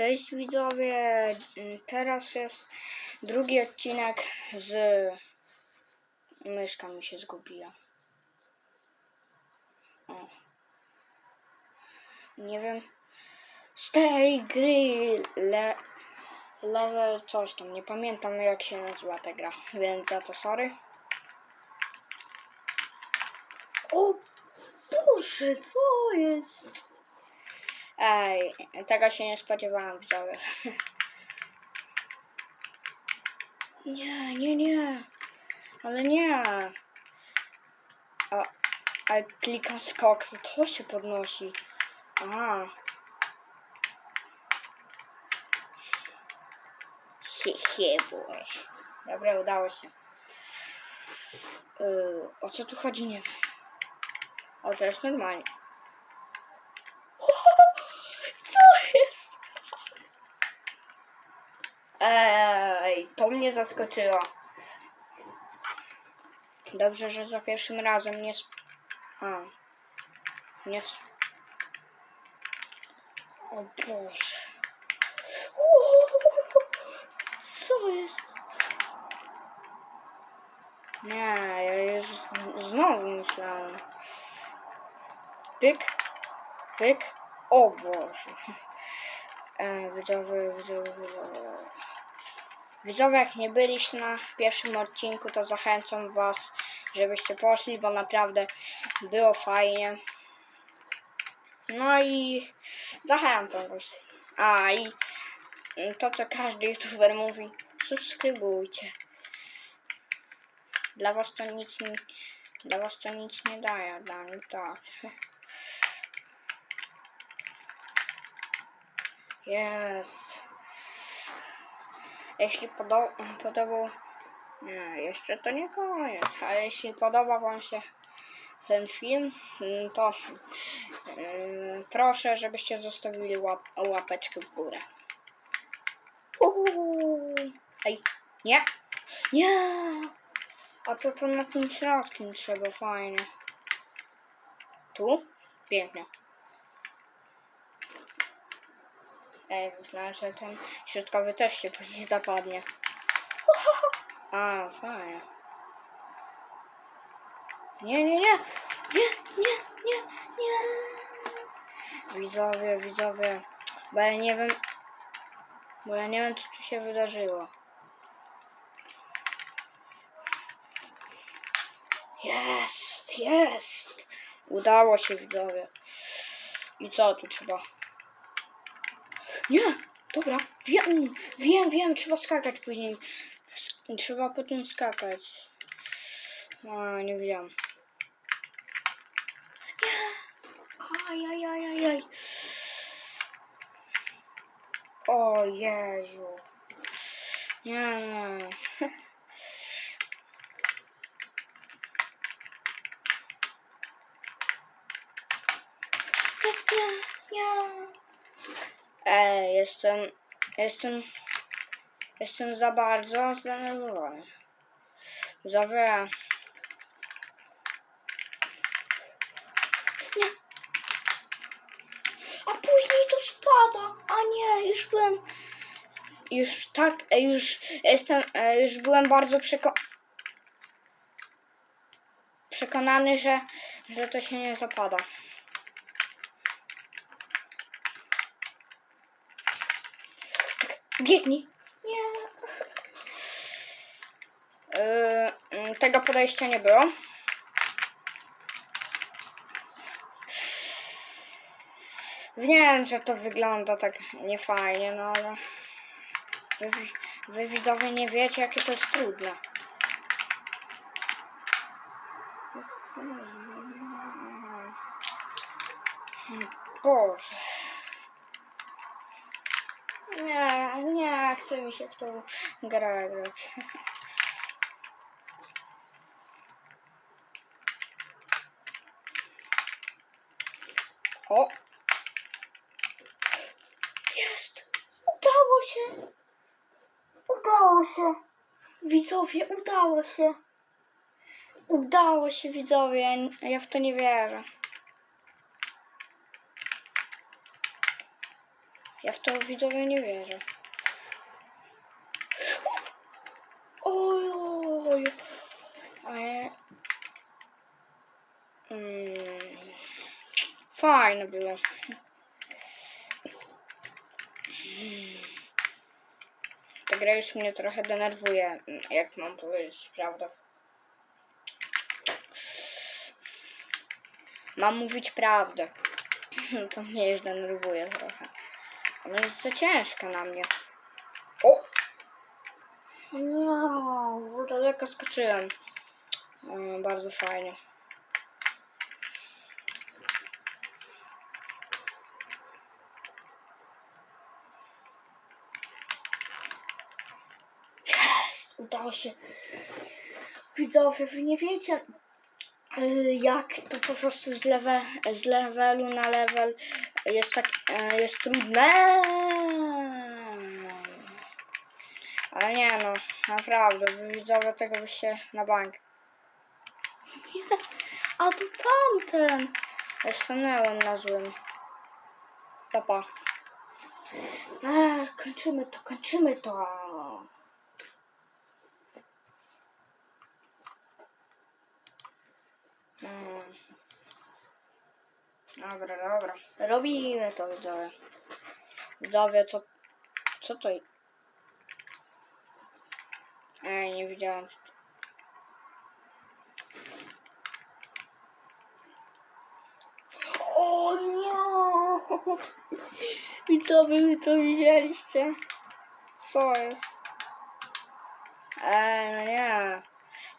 Cześć widzowie, teraz jest drugi odcinek z... Myszka mi się zgubiła. O. Nie wiem. Z tej gry le... level coś tam, nie pamiętam jak się nazywa ta gra, więc za to sorry. O Boże, co jest? Ej, tego się nie spodziewałam, widzowie. Nie, nie, nie. Ale nie. A, a klikam skok, to to się podnosi. Aha. He, he, boy. Dobra, udało się. Yy, o co tu chodzi, nie wiem. O, teraz normalnie. Co jest? Ej, to mnie zaskoczyło. Dobrze, że za pierwszym razem nie... Sp- A. Nie... Sp- o Boże. Co jest? Nie, ja już znowu myślałem. Pyk, pyk. O Boże. E, widzowie, widzowie, widzowie. Widzowie, jak nie byliście na pierwszym odcinku, to zachęcam was, żebyście poszli, bo naprawdę było fajnie. No i zachęcam was. A i to, co każdy youtuber mówi, subskrybujcie. Dla was to nic nie, dla was to nic nie daje, dla mnie tak. Jest. Jeśli podo podobał... Nie, jeszcze to nie koniec, ale jeśli podoba Wam się ten film, to yy, proszę, żebyście zostawili łap łapeczkę w górę. Uuu. Ej, nie, nie. A to to na tym środkiem trzeba, fajnie. Tu? Pięknie. Ej, myślałem, że ten środkowy też się później zapadnie. A, fajnie. Nie, nie, nie! Nie, nie, nie, nie! Widzowie, widzowie, bo ja nie wiem, bo ja nie wiem, co tu się wydarzyło. Jest, jest! Udało się, widzowie. I co tu trzeba? Nie, dobra, wiem, wiem, wiem, trzeba skakać później. Trzeba potem skakać. A, nie wiem. Nie. Ajajajajaj. O Jezu. Nie, nie. Nie, nie. Ej, jestem, jestem, jestem za bardzo zdenerwowany. Zawiera. Nie. A później to spada. A nie, już byłem, już tak, już jestem, już byłem bardzo przeko przekonany, że, że to się nie zapada. Biegnij. Nie. Yy, mm, tego podejścia nie było. Wiem, że to wygląda tak niefajnie, no ale wy, wy widzowie nie wiecie, jakie to jest trudne. Boże. Nie, nie chce mi się w tą grę grać. O! Jest! Udało się! Udało się! Widzowie, udało się! Udało się, widzowie! Ja w to nie wierzę. Ja w to widzowie nie wierzę. Oj. Ale... Mm. Fajne było. Ta gra już mnie trochę denerwuje, jak mam powiedzieć prawdę. Mam mówić prawdę. To mnie już denerwuje trochę. Ona jest za ciężka na mnie. O! No, za daleko skoczyłem. Bardzo fajnie. Jest! Udało się. Widzowie, wy nie wiecie, y, jak to po prostu z, lewe, z levelu na level jest tak, e, jest trudne. Ale nie no, naprawdę, widzowie tego byście na bank. A to tamten. Ja stanęłem na złym. Papa. Ech, kończymy to, kończymy to. Mm. Dobra, dobra. Robimy to, widzowie. Widzowie, co... Co to... Ej, nie widziałem. O nie! Widzowie, wy to widzieliście? Co jest? Ej, no nie.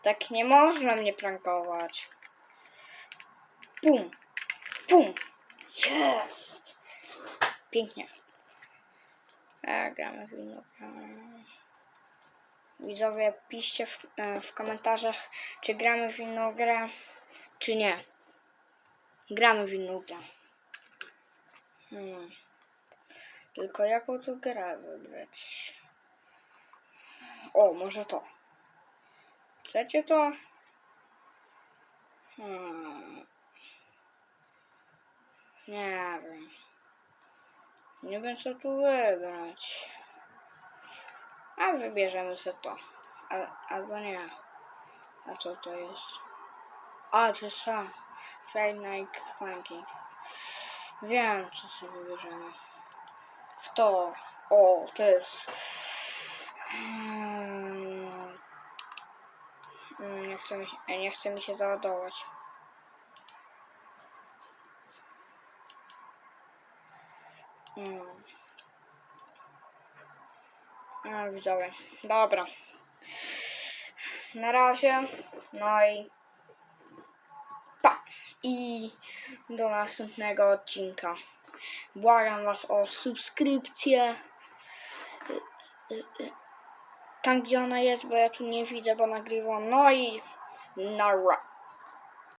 Tak nie można mnie prankować. Pum. Pum. Jest. Pięknie. A, gramy w inną. Widzowie, piszcie w, e, w komentarzach, czy gramy w inną grę, czy nie. Gramy w inną grę. Hmm. Tylko jaką tu grę wybrać? O, może to. Chcecie to? Hmm. Nie wiem. Nie wiem co tu wybrać. A wybierzemy sobie to. Al, albo nie. A co to jest? A, to jest sam. Friday Night Funky. Wiem co sobie wybierzemy. W to. O, to jest. Hmm. Mm, Nie chce mi nie chce mi się załadować. No, widzowie. Dobra. Na razie. No i pa. I do następnego odcinka. Błagam was o subskrypcję. Tam gdzie ona jest, bo ja tu nie widzę, bo nagrywam. No i na rap.